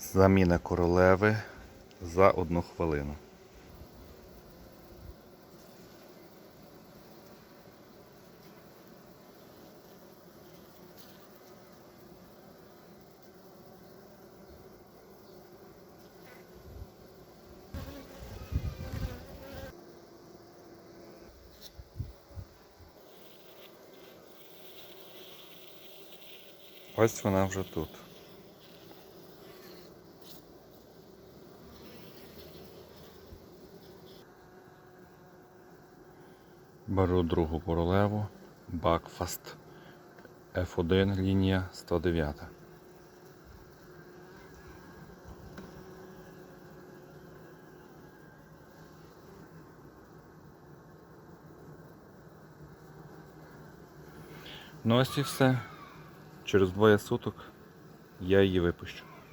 Заміна королеви за одну хвилину. Ось вона вже тут. Беру другу королеву, Бакфаст F1 лінія 109. Ну ось і все. Через двоє суток я її випущу.